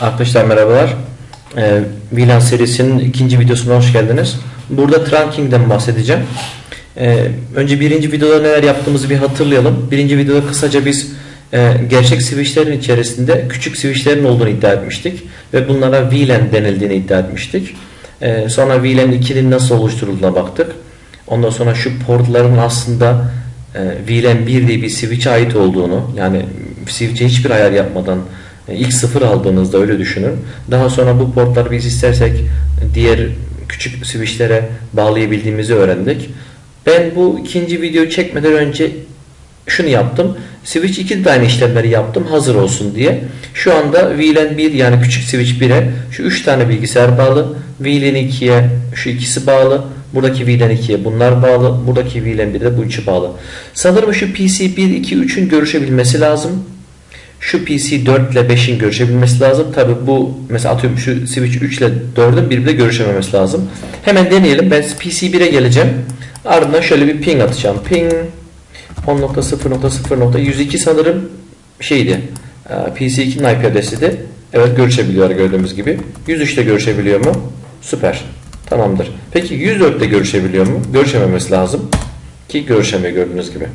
Arkadaşlar merhabalar. Ee, VLAN serisinin ikinci videosuna hoş geldiniz. Burada trunking'den bahsedeceğim. Ee, önce birinci videoda neler yaptığımızı bir hatırlayalım. Birinci videoda kısaca biz e, gerçek switchlerin içerisinde küçük switchlerin olduğunu iddia etmiştik. Ve bunlara VLAN denildiğini iddia etmiştik. Ee, sonra VLAN 2'nin nasıl oluşturulduğuna baktık. Ondan sonra şu portların aslında e, VLAN 1 diye bir switch'e ait olduğunu yani switch'e hiçbir ayar yapmadan ilk sıfır aldığınızda öyle düşünün. Daha sonra bu portları biz istersek diğer küçük switchlere bağlayabildiğimizi öğrendik. Ben bu ikinci videoyu çekmeden önce şunu yaptım. Switch 2 de aynı işlemleri yaptım hazır olsun diye. Şu anda VLAN 1 yani küçük switch 1'e şu 3 tane bilgisayar bağlı. VLAN 2'ye şu ikisi bağlı. Buradaki VLAN 2'ye bunlar bağlı. Buradaki VLAN 1'e bu üçü bağlı. Sanırım şu PC 1, 2, 3'ün görüşebilmesi lazım. Şu PC 4 ile 5'in görüşebilmesi lazım. Tabi bu mesela atıyorum şu switch 3 ile 4'ün birbirine görüşememesi lazım. Hemen deneyelim. Ben PC 1'e geleceğim. Ardından şöyle bir ping atacağım. Ping 10.0.0.102 sanırım şeydi. e, PC2'nin IP adresiydi. Evet görüşebiliyor gördüğümüz gibi. 103'te görüşebiliyor mu? Süper. Tamamdır. Peki 104'te görüşebiliyor mu? Görüşememesi lazım. Ki görüşemiyor gördüğünüz gibi.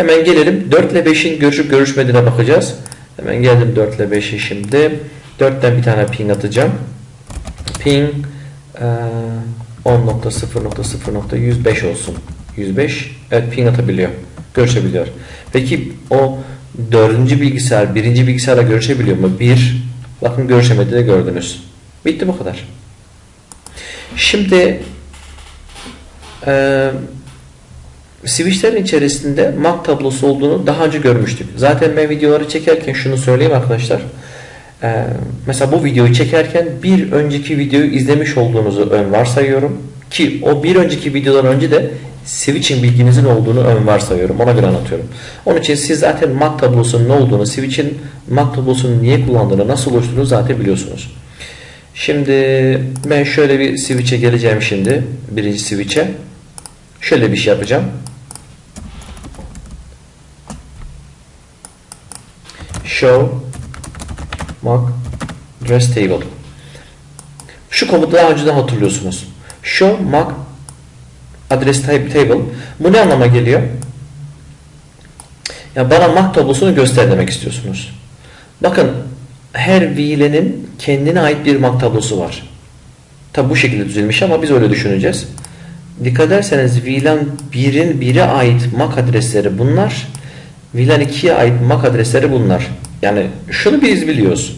Hemen gelelim 4 ile 5'in görüşüp görüşmediğine bakacağız. Hemen geldim 4 ile 5'e şimdi. 4'ten bir tane ping atacağım. Ping e, 10.0.0.105 olsun. 105 evet ping atabiliyor. Görüşebiliyor. Peki o dördüncü bilgisayar birinci bilgisayarla görüşebiliyor mu? Bir. Bakın görüşemedi de gördünüz. Bitti bu kadar. Şimdi eee switchlerin içerisinde MAC tablosu olduğunu daha önce görmüştük. Zaten ben videoları çekerken şunu söyleyeyim arkadaşlar. Ee, mesela bu videoyu çekerken bir önceki videoyu izlemiş olduğunuzu ön varsayıyorum. Ki o bir önceki videodan önce de switch'in bilginizin olduğunu ön varsayıyorum. Ona göre anlatıyorum. Onun için siz zaten MAC tablosunun ne olduğunu, switch'in MAC tablosunu niye kullandığını, nasıl oluşturduğunu zaten biliyorsunuz. Şimdi ben şöyle bir switch'e geleceğim şimdi. Birinci switch'e. Şöyle bir şey yapacağım. Show mock dress table. Şu komutu daha önceden hatırlıyorsunuz. Show mock address table. Bu ne anlama geliyor? Ya bana mock tablosunu göster demek istiyorsunuz. Bakın her VLAN'in kendine ait bir mock tablosu var. Tabi bu şekilde düzülmüş ama biz öyle düşüneceğiz. Dikkat ederseniz VLAN 1'in 1'e ait MAC adresleri bunlar. VLAN 2'ye ait MAC adresleri bunlar. Yani şunu biz biliyoruz.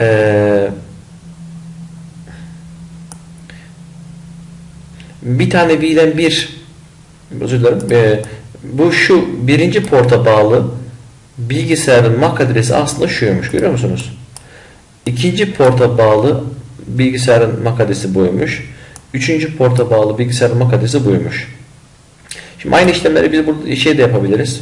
Ee, bir tane VLAN 1 özür dilerim. Ee, bu şu birinci porta bağlı bilgisayarın MAC adresi aslında şuymuş. Görüyor musunuz? İkinci porta bağlı bilgisayarın MAC adresi buymuş. Üçüncü porta bağlı bilgisayarın MAC adresi buymuş. Şimdi aynı işlemleri biz burada şey de yapabiliriz.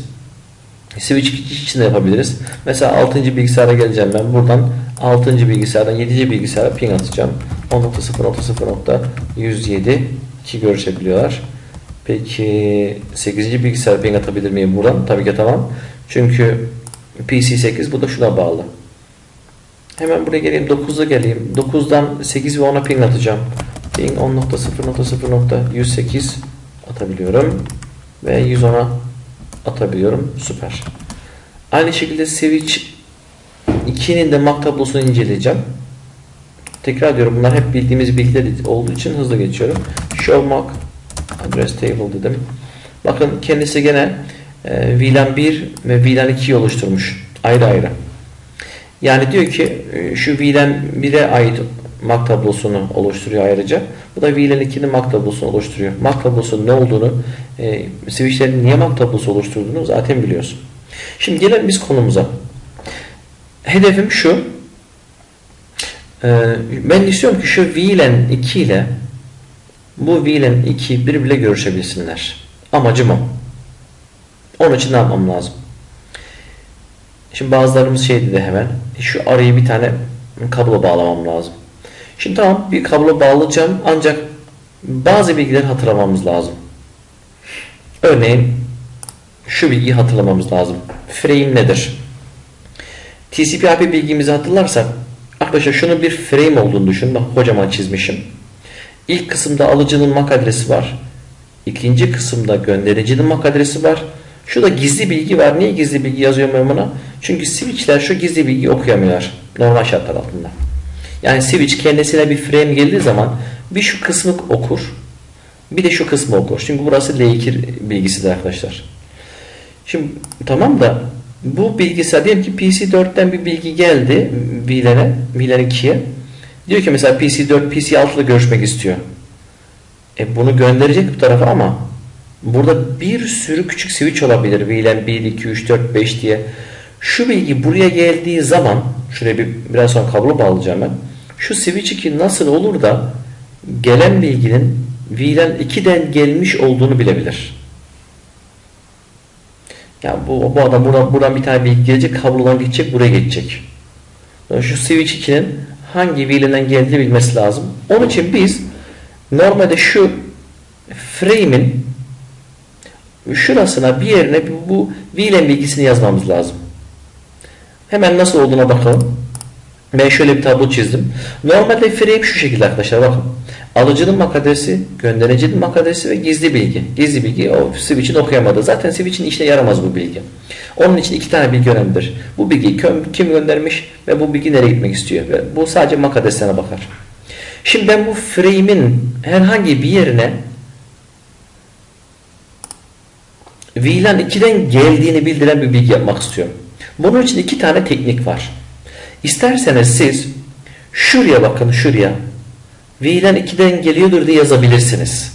Switch için de yapabiliriz. Mesela 6. bilgisayara geleceğim ben. Buradan 6. bilgisayardan 7. bilgisayara ping atacağım. 10.0.0.107 ki görüşebiliyorlar. Peki 8. bilgisayara ping atabilir miyim buradan? Tabii ki tamam. Çünkü PC8 bu da şuna bağlı. Hemen buraya geleyim 9'a geleyim. 9'dan 8 ve 10'a ping atacağım. Ping 10.0.0.108 atabiliyorum. Ve 110'a atabiliyorum. Süper. Aynı şekilde Switch 2'nin de MAC tablosunu inceleyeceğim. Tekrar diyorum bunlar hep bildiğimiz bilgiler olduğu için hızlı geçiyorum. Show MAC address table dedim. Bakın kendisi gene e, VLAN 1 ve VLAN 2'yi oluşturmuş. Ayrı ayrı. Yani diyor ki e, şu VLAN 1'e ait MAC tablosunu oluşturuyor ayrıca. Bu da VLAN 2'nin MAC tablosunu oluşturuyor. MAC tablosunun ne olduğunu, e, switchlerin niye MAC tablosu oluşturduğunu zaten biliyorsun. Şimdi gelelim biz konumuza. Hedefim şu. E, ben istiyorum ki şu VLAN 2 ile bu VLAN 2 birbiriyle görüşebilsinler. Amacım o. Onun için ne yapmam lazım? Şimdi bazılarımız şey dedi hemen. Şu arayı bir tane kablo bağlamam lazım. Şimdi tamam bir kablo bağlayacağım ancak bazı bilgileri hatırlamamız lazım. Örneğin şu bilgiyi hatırlamamız lazım. Frame nedir? TCP/IP bilgimizi hatırlarsak Arkadaşlar şunun bir frame olduğunu düşünün. Bak kocaman çizmişim. İlk kısımda alıcının MAC adresi var. İkinci kısımda göndericinin MAC adresi var. Şurada gizli bilgi var. Niye gizli bilgi yazıyorum ben buna? Çünkü switchler şu gizli bilgiyi okuyamıyorlar. Normal şartlar altında. Yani switch kendisine bir frame geldiği zaman bir şu kısmı okur. Bir de şu kısmı okur. Çünkü burası L2 bilgisidir arkadaşlar. Şimdi tamam da bu bilgisayar diyelim ki PC4'ten bir bilgi geldi VLAN'e, VLAN 2'ye. Diyor ki mesela PC4 PC6 ile görüşmek istiyor. E bunu gönderecek bu tarafa ama burada bir sürü küçük switch olabilir. VLAN 1, 2, 3, 4, 5 diye. Şu bilgi buraya geldiği zaman şuraya bir biraz sonra kablo bağlayacağım ben. Şu switch 2 nasıl olur da gelen bilginin VLAN 2'den gelmiş olduğunu bilebilir. Ya bu, bu adam buradan, buradan bir tane bilgi gelecek, kablodan gidecek, buraya geçecek. Yani şu switch 2'nin hangi VLAN'den geldiğini bilmesi lazım. Onun için biz normalde şu frame'in şurasına bir yerine bu VLAN bilgisini yazmamız lazım. Hemen nasıl olduğuna bakalım. Ben şöyle bir tablo çizdim. Normalde frame şu şekilde arkadaşlar bakın. Alıcının MAC adresi, göndericinin MAC adresi ve gizli bilgi. Gizli bilgi o switch'in okuyamadığı. Zaten switch'in işine yaramaz bu bilgi. Onun için iki tane bilgi önemlidir. Bu bilgiyi kim göndermiş ve bu bilgi nereye gitmek istiyor. Ve bu sadece MAC adresine bakar. Şimdi ben bu frame'in herhangi bir yerine VLAN 2'den geldiğini bildiren bir bilgi yapmak istiyorum. Bunun için iki tane teknik var. İsterseniz siz şuraya bakın şuraya VLAN 2'den geliyordur diye yazabilirsiniz.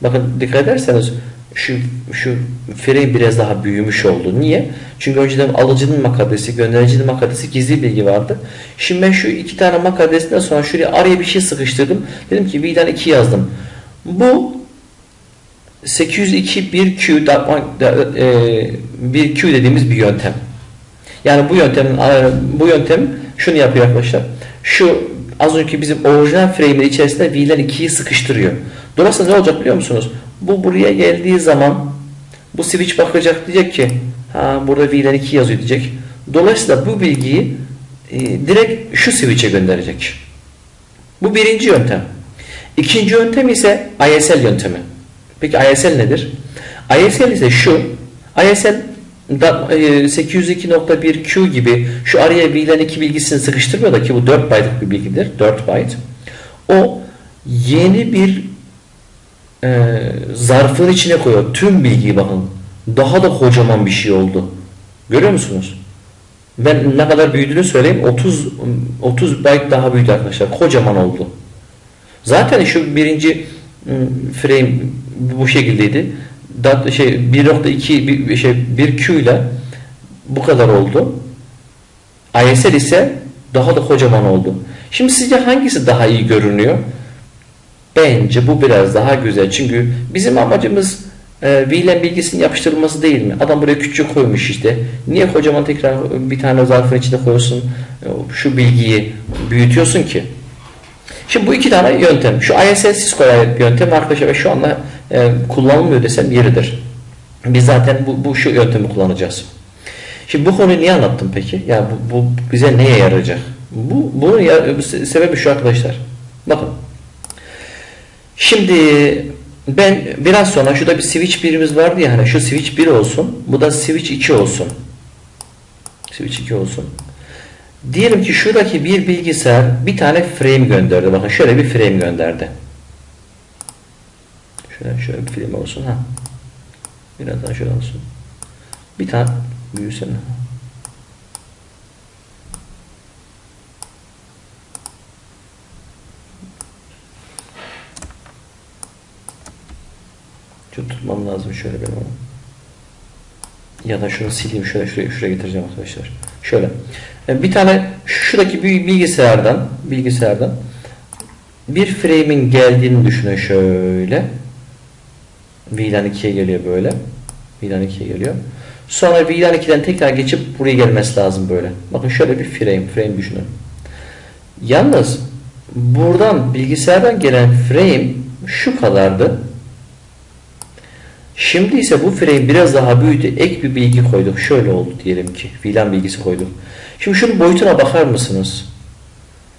Bakın dikkat ederseniz şu şu frame biraz daha büyümüş oldu. Niye? Çünkü önceden alıcının MAC adresi, göndericinin MAC adresi gizli bilgi vardı. Şimdi ben şu iki tane MAC adresinden sonra şuraya araya bir şey sıkıştırdım. Dedim ki VLAN 2 yazdım. Bu 802 1Q 1Q dediğimiz bir yöntem. Yani bu yöntemin bu yöntem şunu yapıyor arkadaşlar. Şu az önceki bizim orijinal frame'in içerisinde VLAN 2'yi sıkıştırıyor. Dolayısıyla ne olacak biliyor musunuz? Bu buraya geldiği zaman bu switch bakacak diyecek ki ha burada VLAN 2 yazıyor diyecek. Dolayısıyla bu bilgiyi e, direkt şu switch'e gönderecek. Bu birinci yöntem. İkinci yöntem ise ISL yöntemi. Peki ISL nedir? ISL ise şu. ISL 802.1Q gibi şu araya VLAN 2 bilgisini sıkıştırmıyor da ki bu 4 byte'lık bir bilgidir. 4 byte. O yeni bir e, zarfın içine koyuyor. Tüm bilgiyi bakın. Daha da kocaman bir şey oldu. Görüyor musunuz? Ben ne kadar büyüdüğünü söyleyeyim. 30 30 byte daha büyüdü arkadaşlar. Kocaman oldu. Zaten şu birinci frame bu şekildeydi şey 1.2 bir şey 1 Q ile bu kadar oldu. ISL ise daha da kocaman oldu. Şimdi sizce hangisi daha iyi görünüyor? Bence bu biraz daha güzel. Çünkü bizim amacımız e, VLAN bilgisinin yapıştırılması değil mi? Adam buraya küçük koymuş işte. Niye kocaman tekrar bir tane zarfın içinde koyuyorsun? Şu bilgiyi büyütüyorsun ki. Şimdi bu iki tane yöntem. Şu ISL Cisco yöntem arkadaşlar ve şu anda e, kullanılmıyor desem yeridir. Biz zaten bu, bu şu yöntemi kullanacağız. Şimdi bu konuyu niye anlattım peki? Yani bu, bu bize neye yarayacak? Bu bunun ya, sebebi şu arkadaşlar. Bakın. Şimdi ben biraz sonra şurada bir switch birimiz vardı ya hani şu switch 1 olsun. Bu da switch 2 olsun. Switch 2 olsun. Diyelim ki şuradaki bir bilgisayar bir tane frame gönderdi. Bakın şöyle bir frame gönderdi. Şöyle, şöyle bir film olsun ha. Biraz daha şöyle olsun. Bir tane büyüsene. Şu tutmam lazım şöyle benim onu. Ya da şunu sileyim şöyle şuraya, şuraya getireceğim arkadaşlar. Şöyle. E, bir tane şuradaki bir bilgisayardan bilgisayardan bir frame'in geldiğini düşünün şöyle. VLAN 2'ye geliyor böyle. VLAN 2'ye geliyor. Sonra VLAN 2'den tekrar geçip buraya gelmesi lazım böyle. Bakın şöyle bir frame, frame düşünün. Yalnız buradan bilgisayardan gelen frame şu kadardı. Şimdi ise bu frame biraz daha büyüdü. Ek bir bilgi koyduk. Şöyle oldu diyelim ki. VLAN bilgisi koyduk. Şimdi şunun boyutuna bakar mısınız?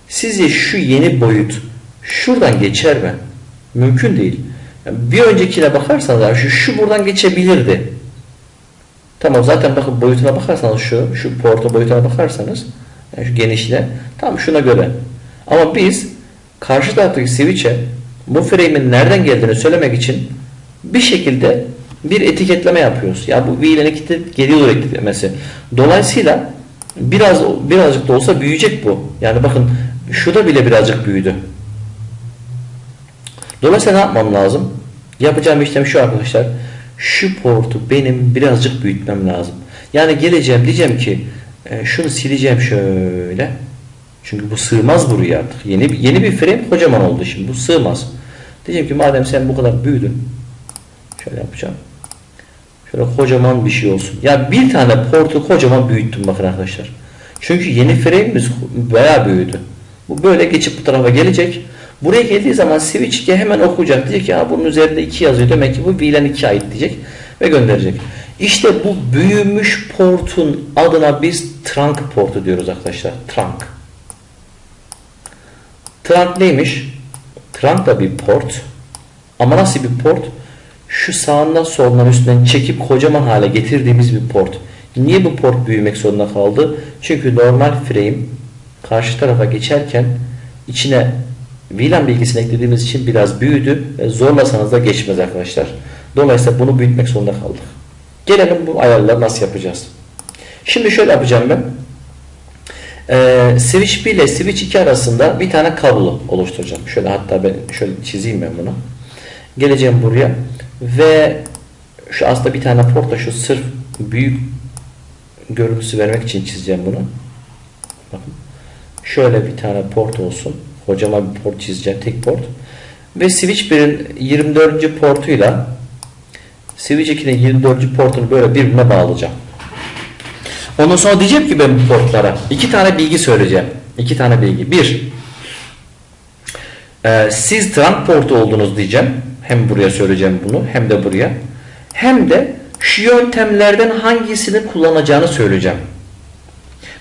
Sizce şu yeni boyut şuradan geçer mi? Mümkün değil. Bir öncekine bakarsanız şu, şu buradan geçebilirdi. Tamam zaten bakın boyutuna bakarsanız şu, şu porta boyutuna bakarsanız yani şu genişliğe tam şuna göre. Ama biz karşı taraftaki switch'e bu frame'in nereden geldiğini söylemek için bir şekilde bir etiketleme yapıyoruz. Ya bu V ile etiketi geliyor etiketlemesi. Dolayısıyla biraz birazcık da olsa büyüyecek bu. Yani bakın şu da bile birazcık büyüdü. Dolayısıyla ne yapmam lazım? Yapacağım işlem şu arkadaşlar. Şu portu benim birazcık büyütmem lazım. Yani geleceğim diyeceğim ki e, şunu sileceğim şöyle. Çünkü bu sığmaz buraya artık. Yeni, yeni bir frame kocaman oldu şimdi. Bu sığmaz. Diyeceğim ki madem sen bu kadar büyüdün. Şöyle yapacağım. Şöyle kocaman bir şey olsun. Ya bir tane portu kocaman büyüttüm bakın arkadaşlar. Çünkü yeni frame'imiz bayağı büyüdü. Bu böyle geçip bu tarafa gelecek. Buraya geldiği zaman switch hemen okuyacak. Diyecek ki bunun üzerinde 2 yazıyor. Demek ki bu VLAN 2 ait diyecek. Ve gönderecek. İşte bu büyümüş portun adına biz trunk portu diyoruz arkadaşlar. Trunk. Trunk neymiş? Trunk da bir port. Ama nasıl bir port? Şu sağından solundan üstünden çekip kocaman hale getirdiğimiz bir port. Niye bu port büyümek zorunda kaldı? Çünkü normal frame karşı tarafa geçerken içine VLAN bilgisini eklediğimiz için biraz büyüdü ve zorlasanız da geçmez arkadaşlar. Dolayısıyla bunu büyütmek zorunda kaldık. Gelelim bu ayarları nasıl yapacağız. Şimdi şöyle yapacağım ben. Ee, switch 1 ile switch 2 arasında bir tane kablo oluşturacağım. Şöyle hatta ben şöyle çizeyim ben bunu. Geleceğim buraya ve şu aslında bir tane porta şu sırf büyük görüntüsü vermek için çizeceğim bunu. Bakın. Şöyle bir tane port olsun. Kocaman bir port çizeceğim. Tek port. Ve switch 1'in 24. portuyla switch 2'nin 24. portunu böyle birbirine bağlayacağım. Ondan sonra diyeceğim ki ben bu portlara iki tane bilgi söyleyeceğim. İki tane bilgi. Bir, e, siz trunk portu oldunuz diyeceğim. Hem buraya söyleyeceğim bunu hem de buraya. Hem de şu yöntemlerden hangisini kullanacağını söyleyeceğim.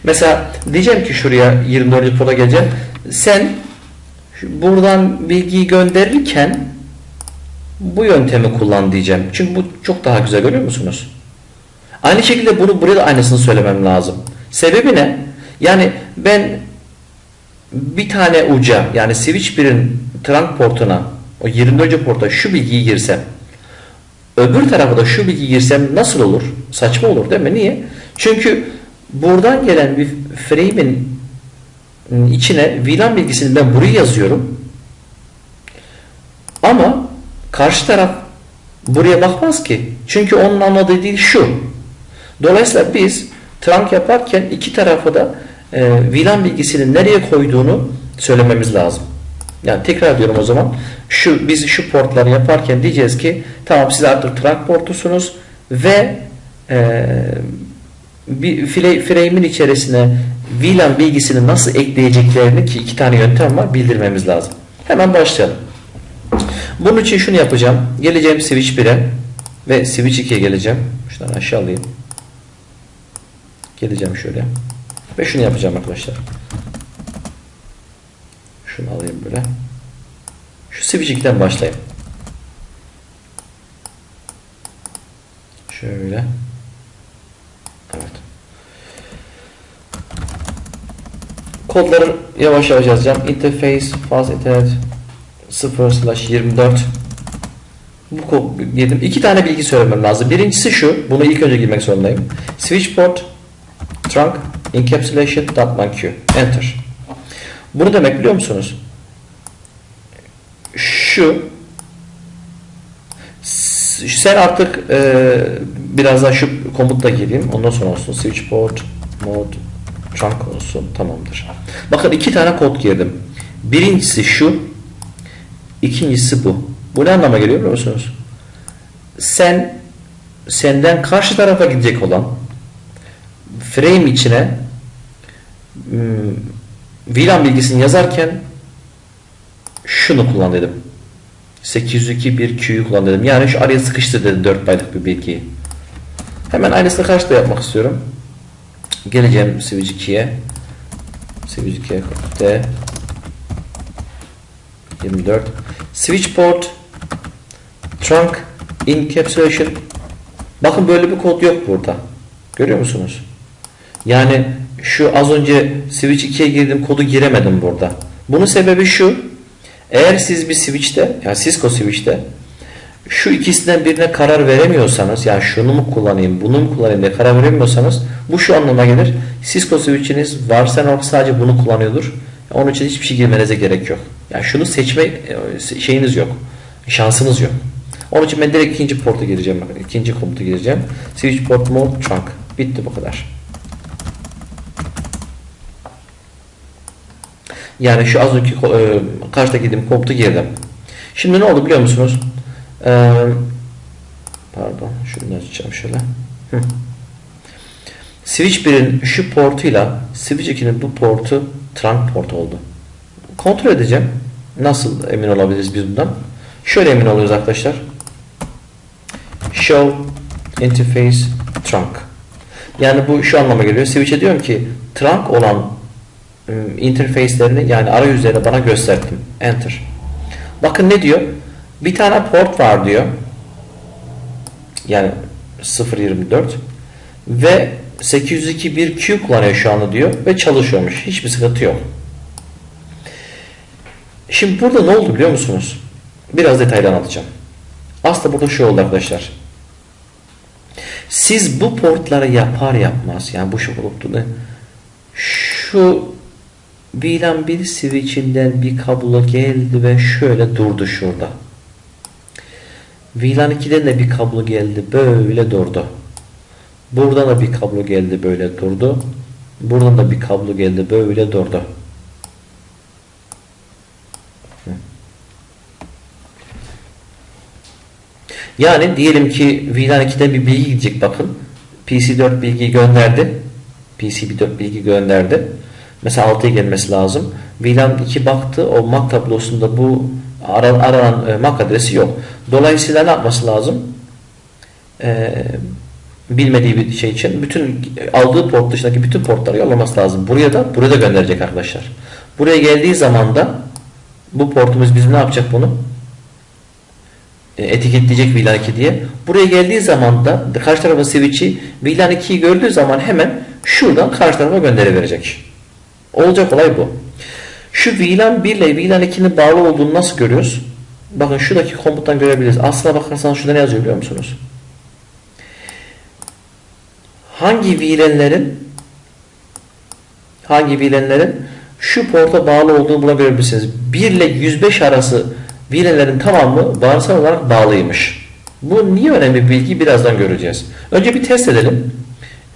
Mesela diyeceğim ki şuraya 24. porta geleceğim. Sen buradan bilgiyi gönderirken bu yöntemi kullan diyeceğim. Çünkü bu çok daha güzel görüyor musunuz? Aynı şekilde bunu buraya da aynısını söylemem lazım. Sebebi ne? Yani ben bir tane uca yani switch 1'in trunk portuna o 24. porta şu bilgiyi girsem öbür tarafa da şu bilgiyi girsem nasıl olur? Saçma olur değil mi? Niye? Çünkü buradan gelen bir frame'in içine VLAN bilgisini ben buraya yazıyorum. Ama karşı taraf buraya bakmaz ki. Çünkü onun anladığı değil şu. Dolayısıyla biz trunk yaparken iki tarafa da e, VLAN bilgisini nereye koyduğunu söylememiz lazım. Yani tekrar diyorum o zaman. Şu biz şu portları yaparken diyeceğiz ki tamam siz artık trunk portusunuz ve e, bir frame'in içerisine VLAN bilgisini nasıl ekleyeceklerini ki iki tane yöntem var bildirmemiz lazım. Hemen başlayalım. Bunun için şunu yapacağım. Geleceğim switch 1'e ve switch 2'ye geleceğim. Şuradan aşağı alayım. Geleceğim şöyle. Ve şunu yapacağım arkadaşlar. Şunu alayım böyle. Şu switch 2'den başlayayım. Şöyle. Kodları yavaş yavaş yazacağım. Interface, fast internet 0 slash 24 bu kod girdim. İki tane bilgi söylemem lazım. Birincisi şu. Bunu ilk önce girmek zorundayım. Switch port trunk encapsulation .q enter. Bunu demek biliyor musunuz? Şu sen artık e, biraz daha şu komutla gireyim. Ondan sonra olsun. Switch port mode trunk olsun. Tamamdır. Bakın iki tane kod girdim. Birincisi şu. ikincisi bu. Bu ne anlama geliyor biliyor musunuz? Sen senden karşı tarafa gidecek olan frame içine hmm, VLAN bilgisini yazarken şunu kullan dedim. 802 bir Q'yu kullan dedim. Yani şu araya sıkıştır dedim 4 byte'lık bir bilgiyi. Hemen aynısını karşıda yapmak istiyorum. Geleceğim switch 2'ye. Switch 2'ye de 24 switch port trunk encapsulation. Bakın böyle bir kod yok burada. Görüyor musunuz? Yani şu az önce switch 2'ye girdim kodu giremedim burada. Bunun sebebi şu. Eğer siz bir switch'te yani Cisco switch'te şu ikisinden birine karar veremiyorsanız yani şunu mu kullanayım bunu mu kullanayım diye karar veremiyorsanız bu şu anlama gelir. Cisco switch'iniz varsa sadece bunu kullanıyordur. Onun için hiçbir şey girmenize gerek yok. Yani şunu seçme e, şeyiniz yok şansınız yok. Onun için ben direkt ikinci porta gireceğim. Bakın ikinci komutu gireceğim. Switch port mode trunk. Bitti bu kadar. Yani şu az önceki e, karşıda girdiğim komutu girdim. Şimdi ne oldu biliyor musunuz ee, pardon şunu açacağım şöyle. Hı. Switch 1'in şu portuyla Switch 2'nin bu portu trunk port oldu. Kontrol edeceğim. Nasıl emin olabiliriz biz bundan? Şöyle emin oluyoruz arkadaşlar. Show interface trunk. Yani bu şu anlama geliyor. Switch'e diyorum ki trunk olan interface'lerini yani arayüzlerini bana gösterdim. Enter. Bakın ne diyor? Bir tane port var diyor. Yani 0.24 ve 802 bir Q kullanıyor şu anda diyor ve çalışıyormuş. Hiçbir sıkıntı yok. Şimdi burada ne oldu biliyor musunuz? Biraz detaylı anlatacağım. Aslında burada şu oldu arkadaşlar. Siz bu portları yapar yapmaz yani bu portunu şu VLAN bir switchinden bir kablo geldi ve şöyle durdu şurada. VLAN 2'den de bir kablo geldi böyle durdu. Buradan da bir kablo geldi böyle durdu. Buradan da bir kablo geldi böyle durdu. Yani diyelim ki VLAN 2'den bir bilgi gidecek bakın. PC4 bilgi gönderdi. PC4 bilgi gönderdi. Mesela 6'ya gelmesi lazım. VLAN 2 baktı o MAC tablosunda bu aranan, aranan e, MAC adresi yok. Dolayısıyla ne yapması lazım? Ee, bilmediği bir şey için bütün aldığı port dışındaki bütün portları yollaması lazım. Buraya da buraya da gönderecek arkadaşlar. Buraya geldiği zaman da bu portumuz bizim ne yapacak bunu? E, etiketleyecek VLAN 2 diye. Buraya geldiği zaman da karşı tarafın switch'i VLAN 2'yi gördüğü zaman hemen şuradan karşı tarafa gönderiverecek. Olacak olay bu. Şu VLAN 1 ile VLAN 2'nin bağlı olduğunu nasıl görüyoruz? Bakın şuradaki komuttan görebiliriz. Aslına bakarsanız şurada ne yazıyor biliyor musunuz? Hangi VLAN'lerin hangi VLAN'lerin şu porta bağlı olduğunu buna görebilirsiniz. 1 ile 105 arası VLAN'lerin tamamı varsal olarak bağlıymış. Bu niye önemli bir bilgi birazdan göreceğiz. Önce bir test edelim.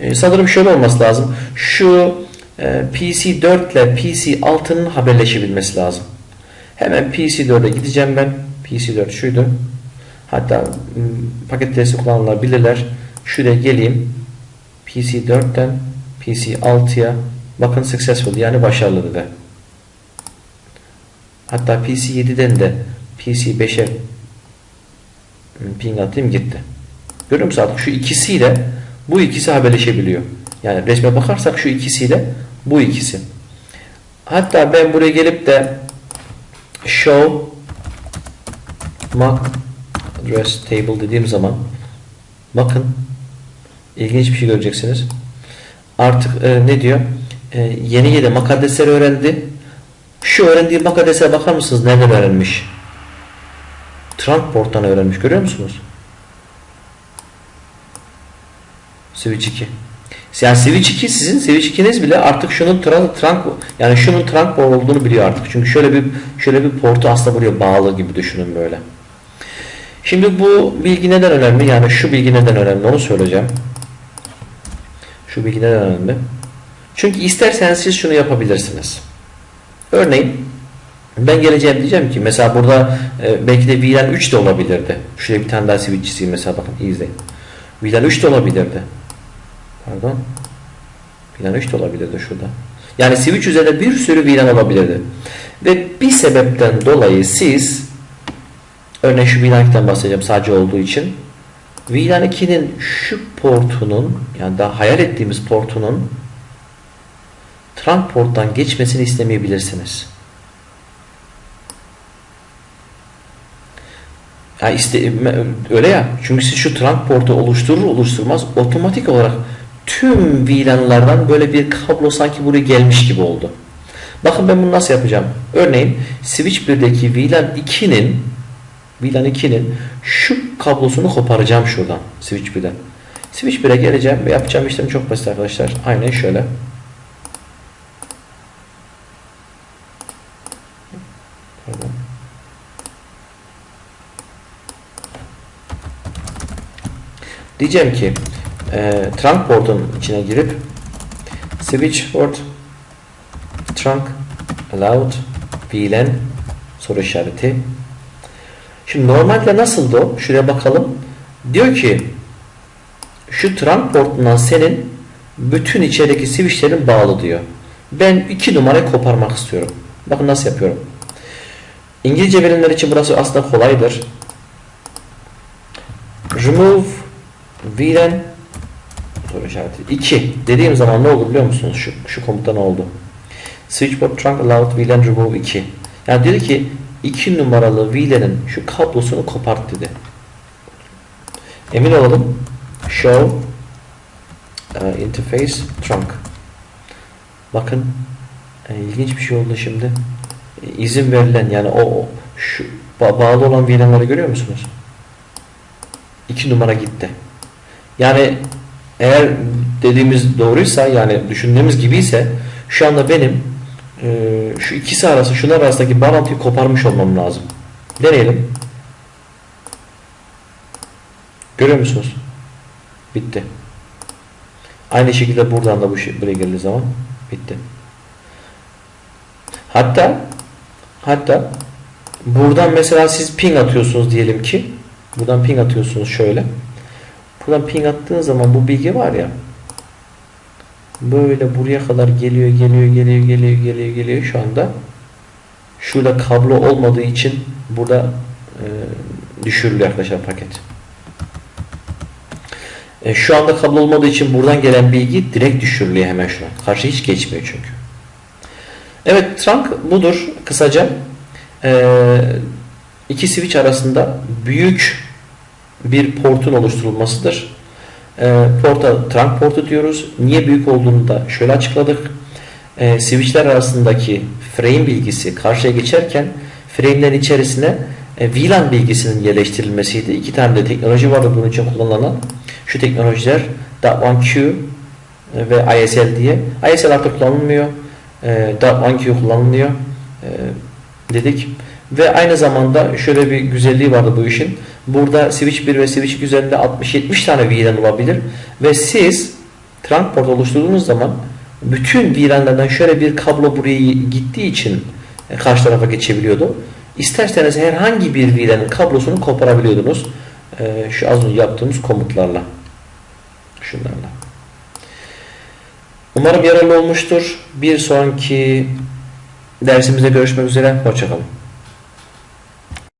Ee, sanırım şöyle olması lazım. Şu PC4 ile PC6'nın haberleşebilmesi lazım. Hemen PC4'e gideceğim ben. PC4 şuydu. Hatta paket testi kullananlar bilirler. Şuraya geleyim. PC4'ten PC6'ya bakın successful yani başarılı dedi. Hatta PC7'den de PC5'e ping atayım gitti. Görüyor musun artık şu ikisiyle bu ikisi haberleşebiliyor. Yani resme bakarsak şu ikisiyle bu ikisi. Hatta ben buraya gelip de show MAC address table dediğim zaman bakın ilginç bir şey göreceksiniz. Artık e, ne diyor? E, yeni yeni MAC adresleri öğrendi. Şu öğrendiği MAC adresine bakar mısınız? Nereden öğrenmiş? Trunk porttan öğrenmiş. Görüyor musunuz? Switch 2. Yani Switch 2 sizin Switch 2'niz bile artık şunun trunk, trunk yani şunun trunk port olduğunu biliyor artık. Çünkü şöyle bir şöyle bir portu aslında buraya bağlı gibi düşünün böyle. Şimdi bu bilgi neden önemli? Yani şu bilgi neden önemli onu söyleyeceğim. Şu bilgi neden önemli? Çünkü isterseniz siz şunu yapabilirsiniz. Örneğin ben geleceğim diyeceğim ki mesela burada e, belki de VLAN 3 de olabilirdi. Şuraya bir tane daha switch mesela bakın izleyin. VLAN 3 de olabilirdi. Pardon. VLAN 3 de olabilirdi şurada. Yani switch üzerinde bir sürü VLAN olabilirdi. Ve bir sebepten dolayı siz örneğin şu VLAN 2'den bahsedeceğim sadece olduğu için VLAN 2'nin şu portunun yani daha hayal ettiğimiz portunun trunk porttan geçmesini istemeyebilirsiniz. Ha iste, öyle ya. Çünkü siz şu trunk portu oluşturur oluşturmaz otomatik olarak tüm VLAN'lardan böyle bir kablo sanki buraya gelmiş gibi oldu. Bakın ben bunu nasıl yapacağım? Örneğin Switch 1'deki VLAN 2'nin VLAN 2'nin şu kablosunu koparacağım şuradan Switch 1'den. Switch 1'e geleceğim ve yapacağım işlem çok basit arkadaşlar. Aynen şöyle. Diyeceğim ki e, trunk portun içine girip switch port trunk allowed VLAN soru işareti. Şimdi normalde nasıldı o? Şuraya bakalım. Diyor ki şu trunk portundan senin bütün içerideki switchlerin bağlı diyor. Ben iki numarayı koparmak istiyorum. Bakın nasıl yapıyorum. İngilizce bilenler için burası aslında kolaydır. Remove VLAN soru işareti 2 dediğim zaman ne olur biliyor musunuz? Şu, şu komuta ne oldu? Switchboard trunk allowed VLAN remove 2. Yani dedi ki 2 numaralı VLAN'ın şu kablosunu kopart dedi. Emin olalım. Show uh, interface trunk. Bakın e, ilginç bir şey oldu şimdi. E, izin verilen yani o, şu ba bağlı olan VLAN'ları görüyor musunuz? 2 numara gitti. Yani eğer dediğimiz doğruysa yani düşündüğümüz gibiyse şu anda benim e, şu ikisi arası şunlar arasındaki bağlantıyı koparmış olmam lazım. Deneyelim. Görüyor musunuz? Bitti. Aynı şekilde buradan da bu şey, buraya geldiği zaman bitti. Hatta hatta buradan mesela siz ping atıyorsunuz diyelim ki buradan ping atıyorsunuz şöyle. Buradan ping attığın zaman bu bilgi var ya böyle buraya kadar geliyor geliyor geliyor geliyor geliyor geliyor şu anda şurada kablo olmadığı için burada e, düşürülüyor arkadaşlar paket. E, şu anda kablo olmadığı için buradan gelen bilgi direkt düşürülüyor hemen şuna. Karşı hiç geçmiyor çünkü. Evet trunk budur kısaca. E, iki switch arasında büyük bir portun oluşturulmasıdır. E, porta trunk portu diyoruz. Niye büyük olduğunu da şöyle açıkladık. E, switchler arasındaki frame bilgisi karşıya geçerken frame'lerin içerisine e, VLAN bilgisinin yerleştirilmesiydi. İki tane de teknoloji vardı bunun için kullanılan. Şu teknolojiler DAT1Q ve ISL diye. ISL artık kullanılmıyor. E, DAT1Q kullanılıyor e, dedik. Ve aynı zamanda şöyle bir güzelliği vardı bu işin. Burada switch 1 ve switch 2 üzerinde 60-70 tane VLAN olabilir. Ve siz trunk port oluşturduğunuz zaman bütün VLAN'lerden şöyle bir kablo buraya gittiği için e, karşı tarafa geçebiliyordu. İsterseniz herhangi bir VLAN'ın kablosunu koparabiliyordunuz. Ee, şu az önce yaptığımız komutlarla. Şunlarla. Umarım yararlı olmuştur. Bir sonraki dersimizde görüşmek üzere. Hoşçakalın.